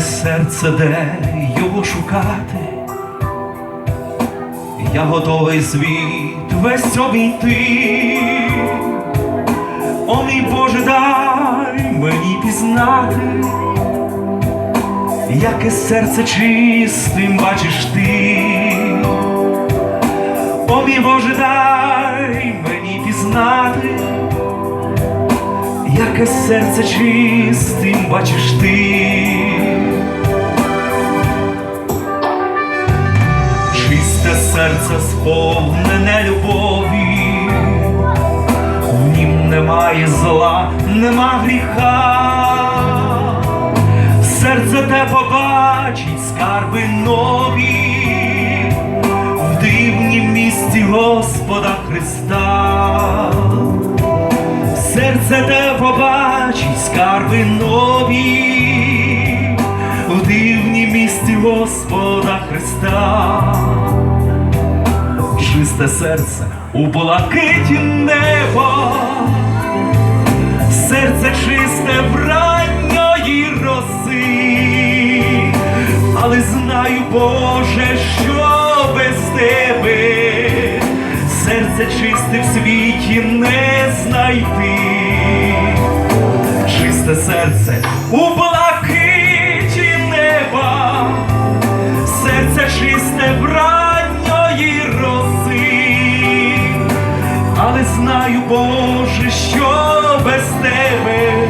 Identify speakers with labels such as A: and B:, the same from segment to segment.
A: серце, де його шукати. Я готовий світ весь обійти. О мій Боже, дай мені пізнати, яке серце чистим бачиш ти. О мій Боже, дай мені пізнати, яке серце чистим бачиш ти. Серце сповнене любові, в нім немає зла, нема гріха. Серце те побачить скарби нові в дивнім місті Господа Христа. Серце те побачить скарби нові в дивнім місті Господа Христа. Чисте серце у блакиті неба, серце чисте вранньої роси, але знаю, Боже, що без тебе. Серце чисте в світі не знайти. Чисте серце у блакиті неба, серце чисте вранньої Боже, що без тебе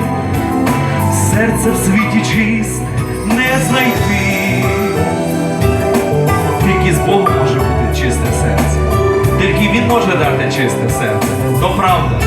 A: серце в світі чисте не знайти. Тільки з Богом може бути чисте серце. Тільки Він може дати чисте серце. То правда.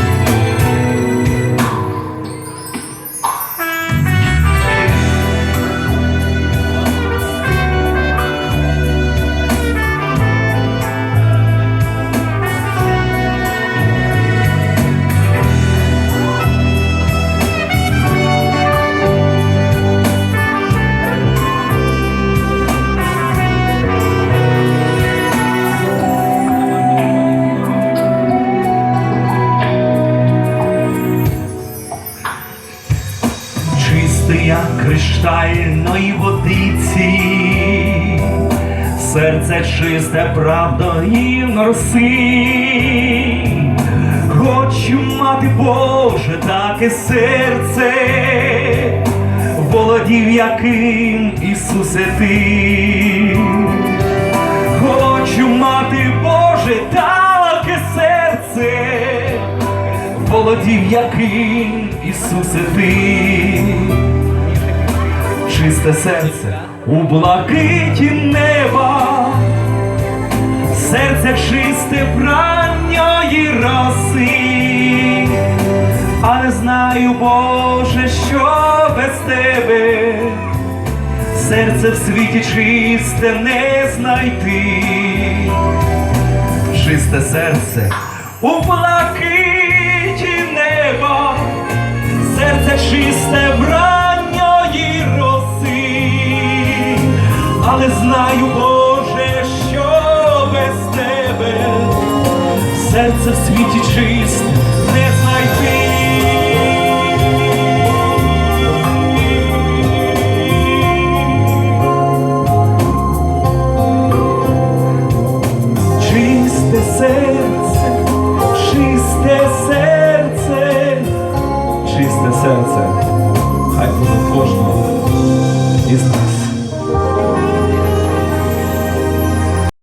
A: Криштальної водиці, серце чисте правдою роси. Хочу мати Боже таке серце, володів яким Ісусе ти. Хочу мати Боже таке серце, володів яким Ісусе ти, чисте серце у блакиті неба, серце чисте вранньої роси, але знаю, Боже, що без тебе. Серце в світі чисте не знайти. Чисте серце у блакиті серце в світі чисте не знайти. Чисте серце, чисте серце, чисте серце, хай буде кожного із нас.